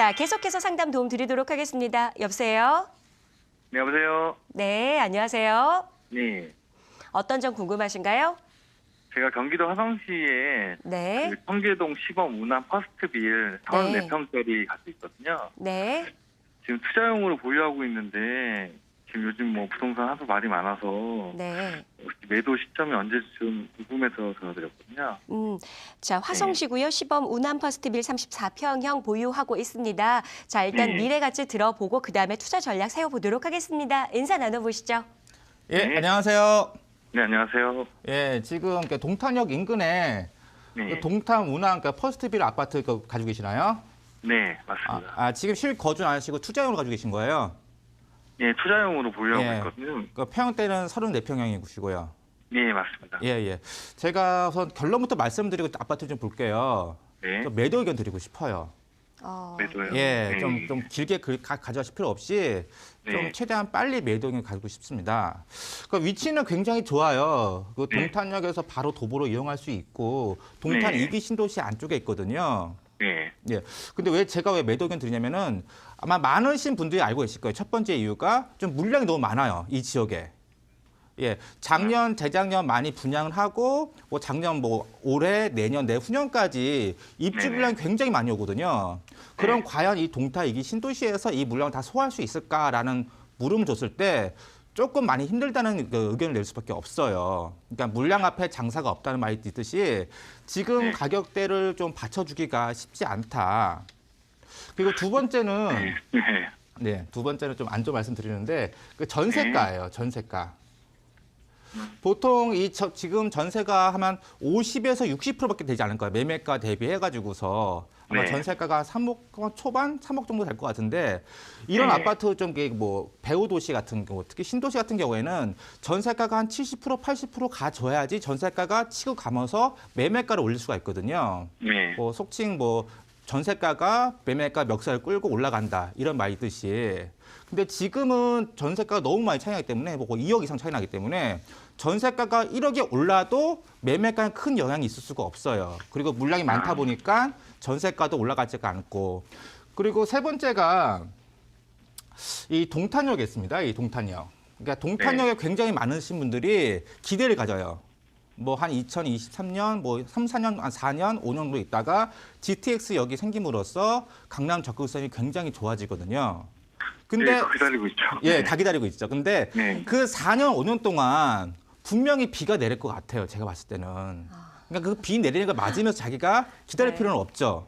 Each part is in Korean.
자, 계속해서 상담 도움 드리도록 하겠습니다. 여보세요? 네, 여보세요. 네, 안녕하세요. 네. 어떤 점 궁금하신가요? 제가 경기도 화성시에 네, 그 청계동 시범 운암 퍼스트빌 44평짜리 갖고 있거든요. 네. 지금 투자용으로 보유하고 있는데 지금 요즘 뭐 부동산 하도 말이 많아서 네. 매도 시점이 언제쯤 궁금해서 전화드렸거든요. 음, 자, 화성시고요. 시범 우남 퍼스트빌 34평형 보유하고 있습니다. 자, 일단 네. 미래 가치 들어보고 그 다음에 투자 전략 세워보도록 하겠습니다. 인사 나눠보시죠. 예, 네. 안녕하세요. 네, 안녕하세요. 예, 지금 그 동탄역 인근에 네, 그 동탄 운항 그 퍼스트빌 아파트 그 가지고 계시나요? 네, 아, 맞습니다. 아, 지금 실거주 안 하시고 투자용으로 가지고 계신 거예요? 네, 투자용으로 보유하고 예. 있거든요. 그 평형대는 34평형이시고요. 네, 맞습니다. 예, 예. 제가 우선 결론부터 말씀드리고 아파트 좀 볼게요. 네, 좀 매도 의견 드리고 싶어요. 어, 매도요. 예, 네. 좀, 좀 길게 그- 가, 가져가실 필요 없이 좀 네. 최대한 빨리 매도 의견 가지고 싶습니다. 그 위치는 굉장히 좋아요. 그 네. 동탄역에서 바로 도보로 이용할 수 있고 동탄 네. 이기 신도시 안쪽에 있거든요. 네, 예. 근데 왜 제가 왜 매도 의견 드리냐면은 아마 많으신 분들이 알고 계실 거예요. 첫 번째 이유가 좀 물량이 너무 많아요. 이 지역에. 예. 작년, 재작년 많이 분양을 하고 뭐 작년 뭐 올해, 내년, 내후년까지 입주. 물량이 굉장히 많이 오거든요. 그럼 네. 과연 이 동타 이기 신도시에서 이 물량을 다 소화할 수 있을까라는 물음을 줬을 때 조금 많이 힘들다는 그 의견을 낼 수밖에 없어요. 그러니까 물량 앞에 장사가 없다는 말이 있듯이 지금 네. 가격대를 좀 받쳐주기가 쉽지 않다. 그리고 두 번째는 네, 네, 두 번째는 좀안 좋은 말씀드리는데 그 네. 전세가예요. 전세가. 보통 이 저- 지금 전세가 하면 50에서 60%밖에 되지 않을 거예요. 매매가 대비해 가지고서 아마 네. 전세가가 3억 초반, 3억 정도 될 것 같은데 이런 네. 아파트 좀 뭐 배우 도시 같은 경우, 특히 신도시 같은 경우에는 전세가가 한 70%, 80% 가져야지 전세가가 치고 가면서 매매가를 올릴 수가 있거든요. 네, 뭐 속칭 뭐 전세가가 매매가 멱살을 끌고 올라간다 이런 말이 있듯이 근데 지금은 전세가가 너무 많이 차이 나기 때문에 뭐 2억 이상 차이 나기 때문에 전세가가 1억이 올라도 매매가에 큰 영향이 있을 수가 없어요. 그리고 물량이 많다 보니까 전세가도 올라가지가 않고 그리고 세 번째가 이 동탄역에 있습니다. 이 동탄역. 그러니까 동탄역에 굉장히 많으신 분들이 기대를 가져요. 뭐 한 2023년, 뭐 3, 4년, 한 4년, 5년 정도 있다가 GTX 역이 생김으로써 강남 접근성이 굉장히 좋아지거든요. 근데 네, 그거 기다리고 있죠. 예, 다 기다리고 있죠. 근데 네. 그 4년, 5년 동안 분명히 비가 내릴 것 같아요. 제가 봤을 때는. 그러니까 그 비 내리는 걸 맞으면서 자기가 기다릴 네. 필요는 없죠.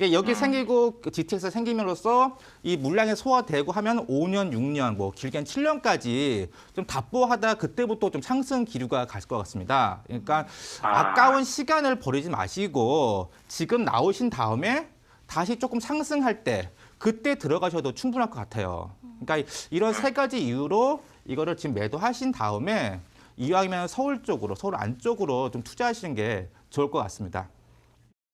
이게 여기 생기고 그 GTX가 생김으로써 이 물량이 소화되고 하면 5년, 6년, 뭐 길게는 7년까지 좀 답보하다 그때부터 좀 상승 기류가 갈 것 같습니다. 그러니까 아. 아까운 시간을 버리지 마시고 지금 나오신 다음에 다시 조금 상승할 때 그때 들어가셔도 충분할 것 같아요. 그러니까 이런 세 가지 이유로 이거를 지금 매도하신 다음에 이왕이면 서울 쪽으로 서울 안쪽으로 좀 투자하시는 게 좋을 것 같습니다.